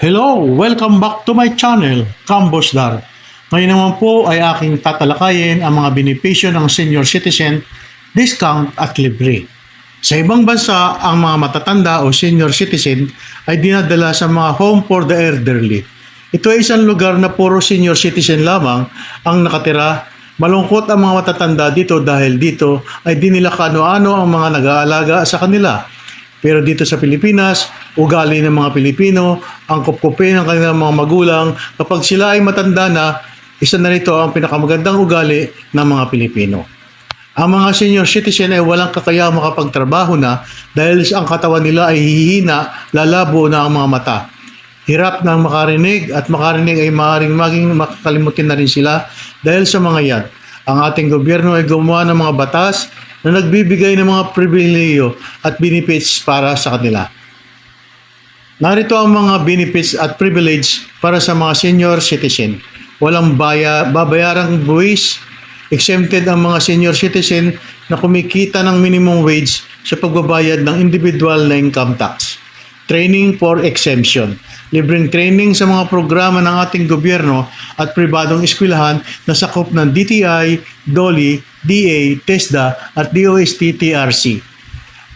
Hello! Welcome back to my channel, Cambos Dar. Ngayon naman po ay aking tatalakayin ang mga benepisyo ng senior citizen, discount at libre. Sa ibang bansa, ang mga matatanda o senior citizen ay dinadala sa mga home for the elderly. Ito ay isang lugar na puro senior citizen lamang ang nakatira. Malungkot ang mga matatanda dito dahil dito ay di nila kano-ano ang mga nag-aalaga sa kanila. Pero dito sa Pilipinas, ugali ng mga Pilipino, ang kupkupin ng kanilang mga magulang, kapag sila ay matanda na, isa na rito ang pinakamagandang ugali ng mga Pilipino. Ang mga senior citizen ay walang kakayang makapagtrabaho na dahil ang katawan nila ay hihina, lalabo na ang mga mata. Hirap ng makarinig at makarinig ay maaaring maging makakalimutin na rin sila dahil sa mga yan. Ang ating gobyerno ay gumawa ng mga batas na nagbibigay ng mga pribileyo at benefits para sa kanila. Narito ang mga benefits at privilege para sa mga senior citizen. Walang baya, babayarang buwis, exempted ang mga senior citizen na kumikita ng minimum wage sa pagbabayad ng individual na income tax. Training for exemption. Libreng training sa mga programa ng ating gobyerno at pribadong eskwelahan na sakop ng DTI, DOLI, DA, TESDA at DOST-TRC.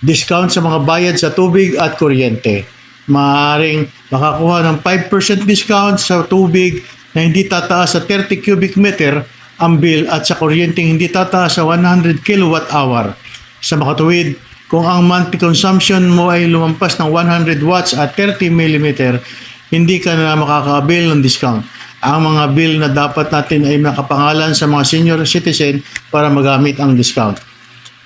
Discount sa mga bayad sa tubig at kuryente. Maaring makakuha ng 5% discount sa tubig na hindi tataas sa 30 cubic meter ang bill at sa kuryenteng hindi tataas sa 100 kilowatt hour. Sa makatuwid, kung ang monthly consumption mo ay lumampas ng 100 watts at 30 mm, hindi ka na makakabil ng discount. Ang mga bill na dapat natin ay makapangalan sa mga senior citizen para magamit ang discount.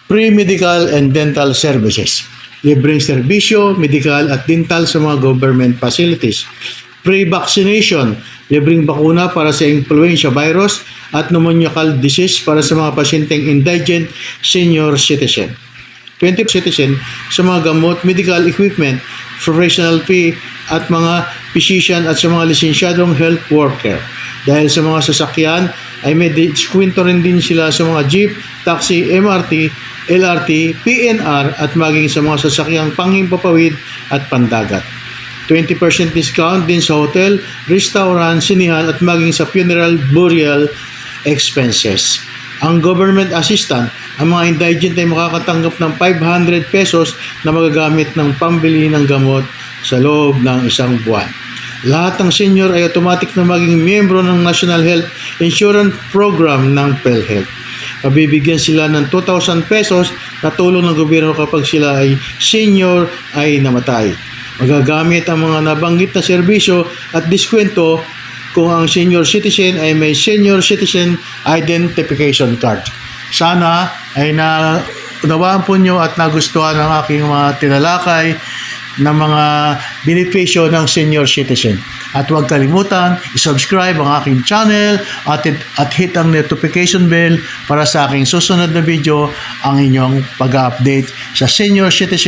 Pre-medical and dental services. Libreng serbisyo, medical at dental sa mga government facilities. Pre-vaccination. Libreng bakuna para sa influenza virus at pneumococcal disease para sa mga pasyenteng indigent senior citizen. 20 citizen sa mga gamot, medical equipment, professional fee at mga physician at sa mga lisensyadong health worker. Dahil sa mga sasakyan ay may diskwento rin din sila sa mga jeep, taxi, MRT, LRT, PNR at maging sa mga sasakyang panghimpapawid at pandagat. 20% discount din sa hotel, restaurant, sinihan at maging sa funeral burial expenses. Ang government assistant, ang mga indigent ay makakatanggap ng 500 pesos na magagamit ng pambili ng gamot sa loob ng isang buwan. Lahat ng senior ay automatic na maging miyembro ng National Health Insurance Program ng PhilHealth. Mabibigyan sila ng 2,000 pesos na tulong ng gobyerno kapag sila ay senior ay namatay. Magagamit ang mga nabanggit na serbisyo at diskwento kung ang senior citizen ay may senior citizen identification card. Sana ay na unawaan po nyo at nagustuhan ang aking mga tinalakay ng mga benepisyo ng senior citizen. At huwag kalimutan, i-subscribe ang aking channel at, at hit ang notification bell para sa aking susunod na video ang inyong pag-update sa senior citizen